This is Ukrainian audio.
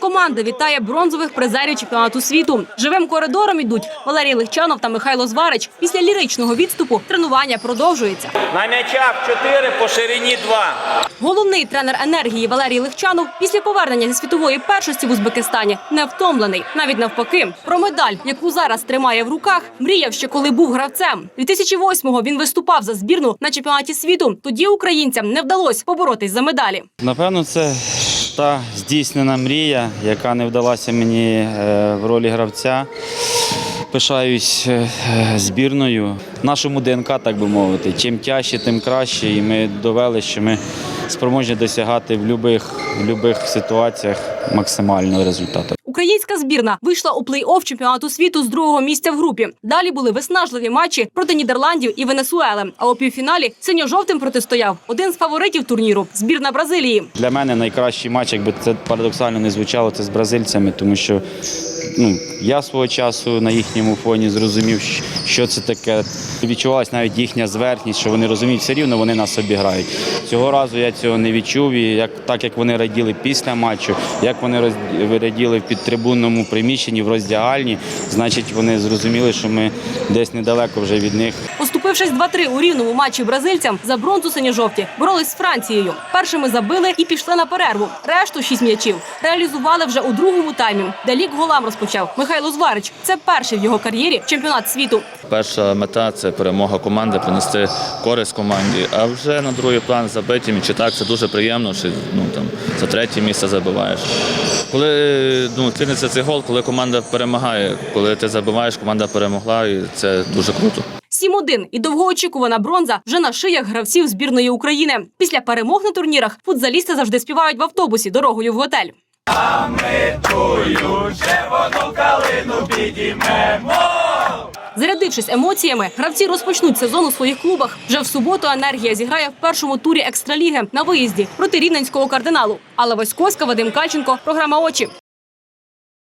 Команда вітає бронзових призерів чемпіонату світу. Живим коридором ідуть Валерій Легчанов та Михайло Зварич. Після ліричного відступу тренування продовжується. На м'ячах 4, по ширині 2. Головний тренер енергії Валерій Легчанов після повернення зі світової першості в Узбекистані не втомлений. Навіть навпаки, про медаль, яку зараз тримає в руках, мріяв ще коли був гравцем. 2008-го він виступав за збірну на чемпіонаті світу. Тоді українцям не вдалося поборотись за медалі. Напевно, це та здійснена мрія, яка не вдалася мені е, в ролі гравця. Пишаюсь е, збірною. Нашому ДНК, так би мовити. Чим тяжче, тим краще. І ми довели, що ми спроможні досягати в будь-яких ситуаціях максимального результату. Українська збірна вийшла у плей-офф чемпіонату світу з другого місця в групі. Далі були виснажливі матчі проти Нідерландів і Венесуели. А у півфіналі синьо-жовтим протистояв один з фаворитів турніру збірна Бразилії. Для мене найкращий матч, якби це парадоксально не звучало, це з бразильцями, тому що ну, я свого часу на їхньому фоні зрозумів, що це таке. Відчувалася навіть їхня зверхність, що вони розуміють, все рівно вони нас обіграють. Цього разу я цього не відчув. І як, так як вони раділи після матчу, як вони роз- раділи в підтрибунному приміщенні, в роздягальні, значить вони зрозуміли, що ми десь недалеко вже від них. Поступившись 2-3 у рівному матчі бразильцям за бронзу синьо-жовті боролись з Францією. Першими забили і пішли на перерву. Решту шість м'ячів реалізували вже у другому таймі. де лік голам розпочав Михайло Зварич. Це перший в його кар'єрі чемпіонат світу. Перша мета це перемога команди, принести користь команді. А вже на другий план забиті м'ячі. Так, це дуже приємно, що ну там за третє місце забиваєш. Коли ну, ціниться цей гол, коли команда перемагає, коли ти забиваєш, команда перемогла, і це дуже круто. 7-1 і довгоочікувана бронза вже на шиях гравців збірної України. Після перемог на турнірах футзалісти завжди співають в автобусі дорогою в готель. А ми тую живокалимо Зарядившись емоціями, гравці розпочнуть сезон у своїх клубах. Вже в суботу енергія зіграє в першому турі екстраліги на виїзді проти рівненського кардиналу. Алла Васьковська, Вадим Кальченко, програма Очі.